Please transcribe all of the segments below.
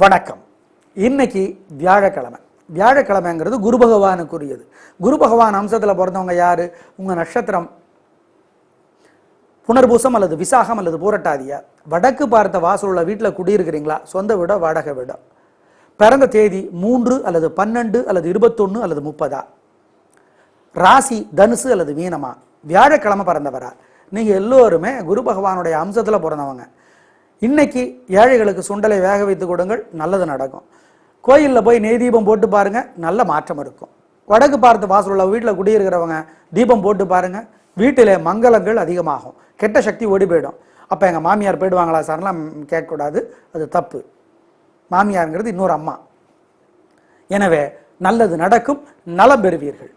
வணக்கம். இன்னைக்கு வியாழக்கிழமை. வியாழக்கிழமைங்கிறது குரு பகவானுக்குரியது. குரு பகவான் அம்சத்தில் பிறந்தவங்க யாரு? உங்க நட்சத்திரம். புனர்பூசம் அல்லது விசாகம் அல்லது பூரட்டாதியா. வடக்கு பார்த்த வாசல் உள்ள வீட்டில் குடியிருக்கிறீங்களா? சொந்த வீடோ வாடகை வீடோ? பிறந்த தேதி மூன்று அல்லது பன்னெண்டு அல்லது இருபத்தொன்று அல்லது முப்பதா? ராசி தனுசு அல்லது வீணமா வியாழக்கிழமை பிறந்தவரா? நீங்கள் எல்லோருமே குரு பகவானுடைய அம்சத்தில் பிறந்தவங்க. இன்னைக்கு ஏழைகளுக்கு சுண்டலை வேக வைத்து கொடுங்கள் நல்லது நடக்கும். கோயிலில் போய் நெய் தீபம் போட்டு பாருங்கள் நல்ல மாற்றம் இருக்கும். வடக்கு பார்த்து வாசல் உள்ள வீட்டில் குடியிருக்கிறவங்க தீபம் போட்டு பாருங்கள் வீட்டிலே மங்களங்கள் அதிகமாகும். கெட்ட சக்தி ஓடி போயிடும். அப்போ எங்கள் மாமியார் போயிடுவாங்களா சார்லாம் கேட்கக்கூடாது அது தப்பு. மாமியாருங்கிறது இன்னொரு அம்மா. எனவே நல்லது நடக்கும் நலம் பெறுவீர்கள்.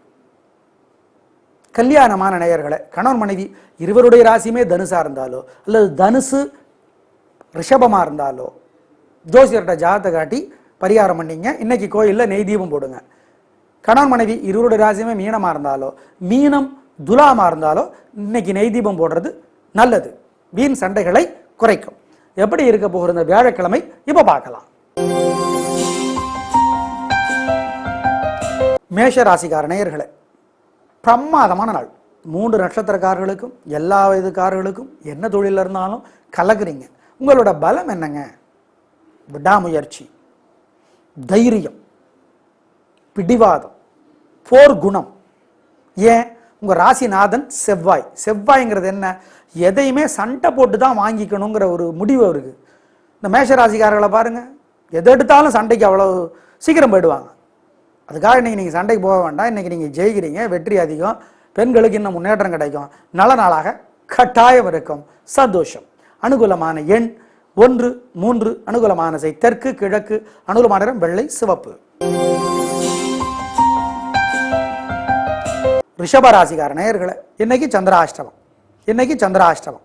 கல்யாணமான நேயர்களை கணவன் மனைவி இருவருடைய ராசியுமே தனுசாக இருந்தாலோ அல்லது தனுசு ரிஷபமாக இருந்தாலோ ஜோசியர்கிட்ட ஜாதத்தை காட்டி பரிகாரம் பண்ணிங்க. இன்னைக்கு கோயிலில் நெய் தீபம் போடுங்க. கணவன் மனைவி இருவருடைய ராசியுமே மீனமாக இருந்தாலோ மீனம் துலாமா இருந்தாலோ இன்னைக்கு நெய் தீபம் போடுறது நல்லது. வீண் சண்டைகளை குறைக்கும். எப்படி இருக்க போகிற இந்த வியாழக்கிழமை? இப்போ பார்க்கலாம். மேஷ ராசிக்கார நேயர்களே பிரமாதமான நாள். மூன்று நட்சத்திரக்காரர்களுக்கும் எல்லா வயதுக்காரர்களுக்கும் என்ன தொழில் இருந்தாலும் கலக்குறீங்க. உங்களோட பலம் என்னங்க? விடாமுயற்சி தைரியம். பிடிவாதம். போர் குணம். ஏன்? உங்கள் ராசிநாதன் செவ்வாய். செவ்வாய்ங்கிறது என்ன? எதையுமே சண்டை போட்டு தான் வாங்கிக்கணுங்கிற ஒரு முடிவு இருக்குது இந்த மேஷ ராசிக்காரர்களை பாருங்கள் எதை எடுத்தாலும் சண்டைக்கு அவ்வளோ சீக்கிரம் போயிடுவாங்க. அதுக்காக இன்னைக்கு நீங்கள் சண்டைக்கு போக வேண்டாம். இன்றைக்கி நீங்கள் ஜெயிக்கிறீங்க. வெற்றி அதிகம். பெண்களுக்கு இன்னும் முன்னேற்றம் கிடைக்கும். நல்ல நாளாக கட்டாயம் இருக்கும். சந்தோஷம். அனுகூலமான எண் ஒன்று மூன்று அனுகூலமான செய். தெற்கு கிழக்கு அனுகூலமான நிறம் வெள்ளை சிவப்பு. ரிஷபராசிகார நேயர்களை இன்னைக்கு சந்திராஷ்டமம். இன்னைக்கு சந்திராஷ்டமம்.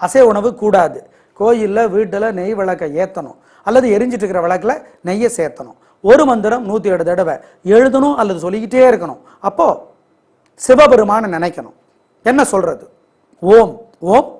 அசை உணவு கூடாது. கோயிலில் வீட்டில் நெய் விளக்கை ஏற்றணும் அல்லது எரிஞ்சிட்டு இருக்கிற விளக்கில் நெய்யை சேர்த்தணும். ஒரு மந்திரம் நூற்றி ஏழு தடவை. எழுதணும் அல்லது சொல்லிக்கிட்டே இருக்கணும். அப்போ சிவபெருமான நினைக்கணும். என்ன சொல்றது? ஓம். ஓம்.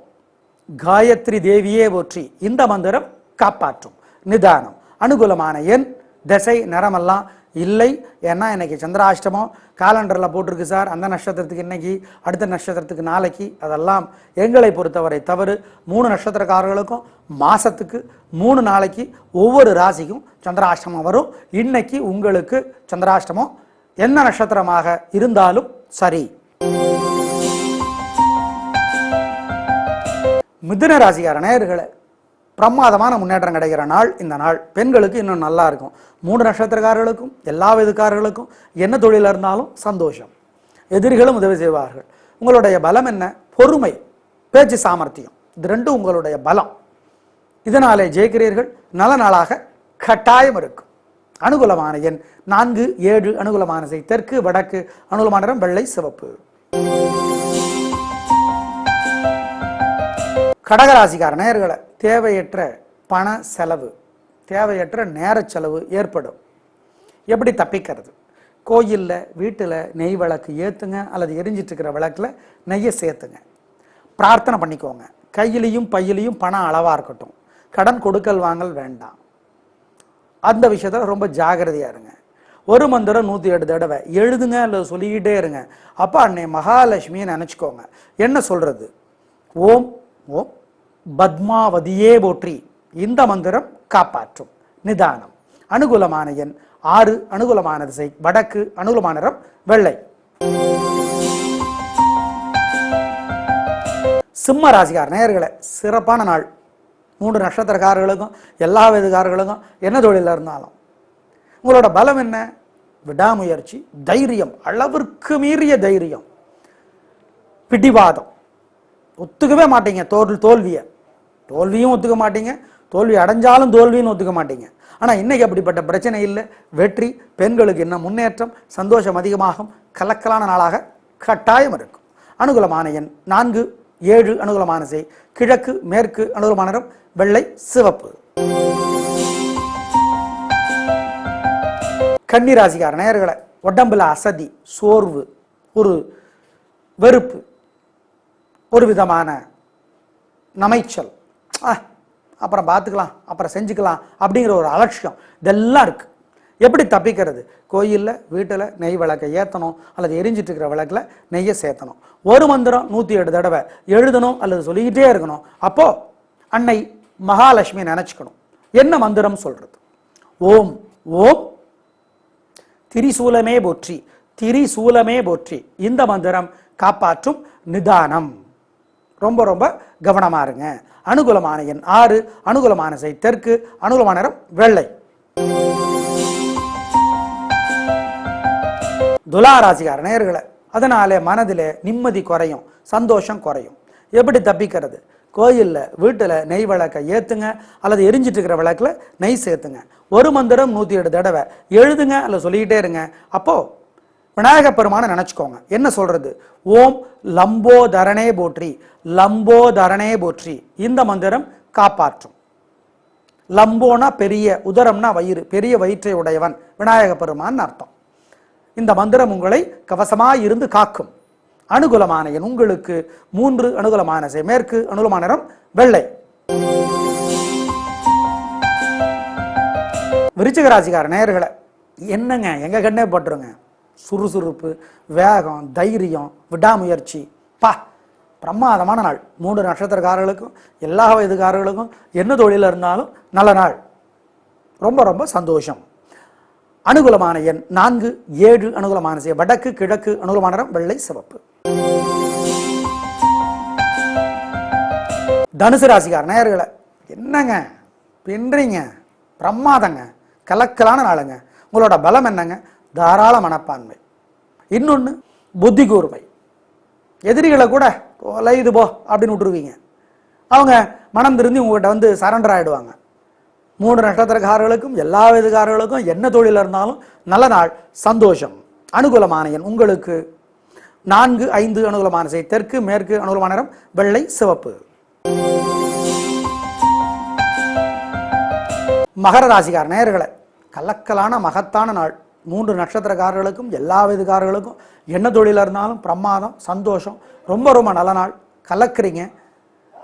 காயத்ரி தேவியே போற்றி. இந்த மந்திரம் காப்பாற்றும். நிதானம். அனுகூலமான எண் திசை நிறமெல்லாம் இல்லை. ஏன்னா இன்னைக்கு சந்திராஷ்டமம் காலண்டரில் போட்டிருக்கு சார். அந்த நட்சத்திரத்துக்கு இன்னைக்கு அடுத்த நட்சத்திரத்துக்கு நாளைக்கு. அதெல்லாம் எங்களை பொறுத்தவரை தவறு. மூணு நட்சத்திரக்காரர்களுக்கும் மாதத்துக்கு மூணு நாளைக்கு ஒவ்வொரு ராசிக்கும் சந்திராஷ்டமம் வரும். இன்னைக்கு உங்களுக்கு சந்திராஷ்டமம். என்ன நட்சத்திரமாக இருந்தாலும் சரி. மிதுன ராசிக்கார நேயர்களை பிரமாதமான முன்னேற்றம் கிடைக்கிற நாள் இந்த நாள். பெண்களுக்கு இன்னும் நல்லா இருக்கும். மூன்று நட்சத்திரக்காரர்களுக்கும் எல்லா விதக்காரர்களுக்கும் என்ன தொழிலாக இருந்தாலும் சந்தோஷம். எதிரிகளும் உதவி செய்வார்கள். உங்களுடைய பலம் என்ன? பொறுமை பேச்சு சாமர்த்தியம். இது ரெண்டும் உங்களுடைய பலம். இதனாலே ஜெயிக்கிறீர்கள். நல்ல நாளாக கட்டாயம் இருக்கும். அனுகூலமான எண் நான்கு ஏழு அனுகூலமான செய். தெற்கு வடக்கு அனுகூலமான வெள்ளை சிவப்பு. கடகராசிக்கார நேர்களை தேவையற்ற பண செலவு தேவையற்ற நேர செலவு ஏற்படும். எப்படி தப்பிக்கிறது? கோயிலில் வீட்டில் நெய் விளக்கு ஏற்றுங்க அல்லது எரிஞ்சிட்ருக்கிற விளக்கில் நெய்யை சேர்த்துங்க. பிரார்த்தனை பண்ணிக்கோங்க. கையிலையும் பையிலையும் பணம் அளவாக இருக்கட்டும். கடன் கொடுக்கல் வாங்கல் வேண்டாம். அந்த விஷயத்தில் ரொம்ப ஜாகிரதையாக இருங்க. ஒரு மந்திரம் நூற்றி எட்டு தடவை. எழுதுங்க அல்லது சொல்லிக்கிட்டே இருங்க. அப்போ அன்னை மகாலட்சுமியை நினச்சிக்கோங்க. என்ன சொல்கிறது ஓம் ஓம். பத்மாவதியே போற்றி. இந்த மந்திரம் காப்பாற்றும். நிதானம். அனுகூலமான எண் ஆறு. அனுகூலமான திசை வடக்கு. அனுகூலமான நிறம் வெள்ளை. சிம்ம ராசிகார் நேயர்களை சிறப்பான நாள். மூன்று நட்சத்திரக்காரர்களுக்கும் எல்லா விதக்காரர்களுக்கும் என்ன தொழிலில் இருந்தாலும். உங்களோட பலம் என்ன? விடாமுயற்சி தைரியம் அளவிற்கு மீறிய தைரியம். பிடிவாதம். ஒத்துக்கவே மாட்டீங்க. தோல் தோல்வியை. தோல்வியும் ஒத்துக்க மாட்டீங்க. தோல்வி அடைஞ்சாலும் தோல்வின்னு ஒத்துக்க மாட்டீங்க. ஆனால் இன்னைக்கு அப்படிப்பட்ட பிரச்சனை இல்லை. வெற்றி பெண்களுக்கு என்ன முன்னேற்றம் சந்தோஷம் அதிகமாகும். கலக்கலான நாளாக கட்டாயம் இருக்கும். அனுகூலமான எண் நான்கு ஏழு அனுகூலமான செய். கிழக்கு மேற்கு அனுகூலமான நிறம் வெள்ளை சிவப்பு. கன்னிராசிக்கார நேயர்களை உடம்புல அசதி சோர்வு ஒரு வெறுப்பு ஒரு விதமான நமைச்சல். ஆ அப்புறம் பார்த்துக்கலாம் அப்புறம் செஞ்சுக்கலாம் அப்படிங்கிற ஒரு அலட்சியம். இதெல்லாம் இருக்கு. எப்படி தப்பிக்கிறது? கோயிலில் வீட்டில் நெய் விளக்கை ஏற்றணும் அல்லது எரிஞ்சிட்டு இருக்கிற விளக்கில் நெய்யை சேர்த்தணும். ஒரு மந்திரம் நூற்றி ஏழு தடவை எழுதணும் அல்லது சொல்லிக்கிட்டே இருக்கணும். அப்போ அன்னை மகாலட்சுமி நினச்சிக்கணும். என்ன மந்திரம் சொல்கிறது ஓம் ஓம் திரிசூலமே போற்றி திரிசூலமே போற்றி. இந்த மந்திரம் காப்பாற்றும் நிதானம். ரொம்ப ரொம்ப கவனமா இருங்க. அனுகூலமான எண் ஆறு அனுகூலமான செய் தெற்கு அனுகூலமான நிறம் வெள்ளை. துலா ராசிக்கார நேயர்களே அதனாலே மனதில் நிம்மதி குறையும் சந்தோஷம் குறையும். எப்படி தப்பிக்கிறது? கோயிலில் வீட்டில் நெய் விளக்கை ஏற்றுங்க அல்லது எரிஞ்சிட்டு இருக்கிற விளக்கில் நெய் சேர்த்துங்க. ஒரு மந்திரம் நூற்றி ஏழு தடவை எழுதுங்க அல்ல சொல்லிக்கிட்டே இருங்க. அப்போது விநாயக பெருமானை நினச்சிக்கோங்க. என்ன சொல்றது? ஓம் லம்போதரனே போற்றி லம்போதரனே போற்றி. இந்த மந்திரம் காப்பாற்றும். லம்போனா பெரிய உதரம்னா வயிறு பெரிய வயிற்றை உடையவன் விநாயக பெருமான் அர்த்தம். இந்த மந்திரம் உங்களை கவசமாக இருந்து காக்கும். அனுகூலமான எண் உங்களுக்கு மூன்று அனுகூலமான மேற்கு அனுகூலமான நிறம் வெள்ளை. விருச்சிக ராசிக்கார என்னங்க எங்க கண்ணே பட்டுருங்க. சுறுசுறுப்பு வேகம் தைரியம் விடாமுயற்சி. பா பிரமாதமான நாள். மூன்று நட்சத்திரக்காரர்களுக்கும் எல்லா வயதுக்காரர்களுக்கும் என்ன தொழிலில் இருந்தாலும் நல்ல நாள். ரொம்ப ரொம்ப சந்தோஷம். அனுகூலமான எண் நான்கு ஏழு அனுகூலமான செய்ய வடக்கு கிழக்கு அனுகூலமான நிறம் வெள்ளை சிவப்பு. தனுசு ராசிக்கார நேர்களை என்னங்க? பின்றீங்க பிரமாதங்க. கலக்கலான நாளுங்க. உங்களோட பலம் என்னங்க? தாராள மனப்பான்மை. இன்னொன்று புத்தி கூர்மை எதிரிகளை கூட தொலைது போ அப்படின்னு விட்டுருவீங்க. அவங்க மனம் திருந்தி உங்கள்கிட்ட வந்து சரண்டர் ஆகிடுவாங்க மூன்று நட்சத்திரக்காரர்களுக்கும் எல்லா விதக்காரர்களுக்கும் என்ன தொழில் இருந்தாலும் நல்ல நாள் சந்தோஷம். அனுகூலமான எண் உங்களுக்கு. நான்கு ஐந்து அனுகூலமான செய். தெற்கு மேற்கு அனுகூலமான நிறம் வெள்ளை சிவப்பு. மகர ராசிக்கார நேயர்களை கலக்கலான மகத்தான நாள். மூன்று நட்சத்திரக்காரர்களுக்கும் எல்லா விதக்காரர்களுக்கும் என்ன தொழிலாக இருந்தாலும் பிரமாதம் சந்தோஷம் ரொம்ப ரொம்ப நல்ல நாள். கலக்குறீங்க.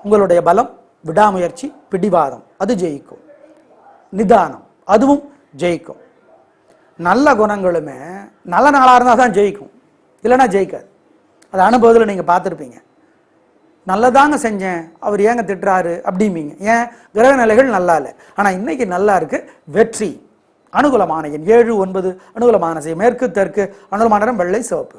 உங்களுடைய பலம் விடாமுயற்சி பிடிவாதம். அது ஜெயிக்கும். நிதானம். அதுவும் ஜெயிக்கும். நல்ல குணங்களுமே நல்ல நாளாக இருந்தால் தான் ஜெயிக்கும். இல்லைன்னா ஜெயிக்காது. அது அனுபவத்தில் நீங்கள் பார்த்துருப்பீங்க. நல்லதாங்க செஞ்சேன். அவர் ஏங்க திட்டுறாரு அப்படிம்பீங்க. ஏன்? கிரக நிலைகள் நல்லா இல்லை ஆனால் இன்னைக்கு நல்லா இருக்குது வெற்றி. அனுகூலமான எண் ஏழு ஒன்பது அனுகூலமான செய் மேற்கு தெற்கு அனுகூலமான நிறம் வெள்ளை சிவப்பு.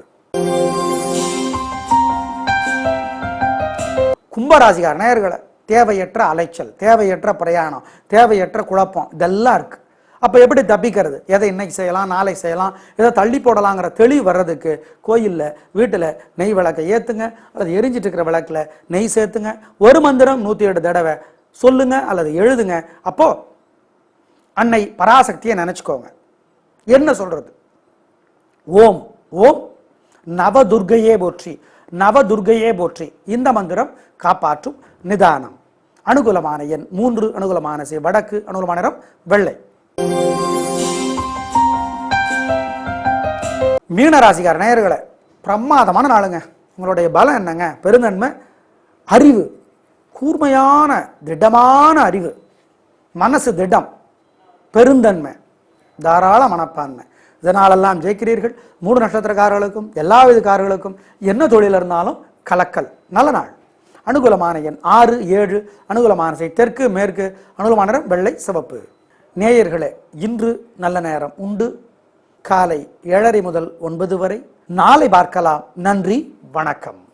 கும்பராசிகார நேயர்களை தேவையற்ற அலைச்சல் தேவையற்ற பிரயாணம் தேவையற்ற குழப்பம் இதெல்லாம் இருக்கு. அப்போ எப்படி தப்பிக்கிறது? எதை இன்னைக்கு செய்யலாம் நாளை செய்யலாம் எதை தள்ளி போடலாங்கிற தெளிவு வர்றதுக்கு கோயிலில் வீட்டில் நெய் விளக்கை ஏற்றுங்க அல்லது எரிஞ்சிட்டு இருக்கிற விளக்கில் நெய் சேர்த்துங்க. ஒரு மந்திரம் நூற்றி ஏழு தடவை சொல்லுங்க அல்லது எழுதுங்க. அப்போ அன்னை பராசக்தியை நினச்சிக்கோங்க. என்ன சொல்றது? ஓம் ஓம் நவதுர்க்கையே போற்றி நவதுர்க்கையே போற்றி. இந்த மந்திரம் காப்பாற்றும் நிதானம். அனுகூலமான எண் மூன்று அனுகூலமான செய் வடக்கு அனுகூலமான நிறம் வெள்ளை. மீனராசிக்கார நேயர்களை பிரமாதமான நாளுங்க. உங்களுடைய பலம் என்னங்க? பெருந்தன்மை அறிவு. கூர்மையான திடமான அறிவு. மனசு திடம். பெருந்தன்மை தாராள மனப்பான்மை. இதனாலெல்லாம் ஜெயிக்கிறீர்கள். மூணு நட்சத்திரக்காரர்களுக்கும் எல்லா விதக்காரர்களுக்கும் என்ன தொழில் இருந்தாலும் கலக்கல். நல்ல நாள். அனுகூலமான எண் ஆறு ஏழு. அனுகூலமான செய் தெற்கு மேற்கு. அனுகூலமான நிறம் வெள்ளை சிவப்பு. நேயர்களே இன்று நல்ல நேரம் உண்டு. காலை ஏழரை முதல் ஒன்பது வரை. நாளை பார்க்கலாம். நன்றி வணக்கம்.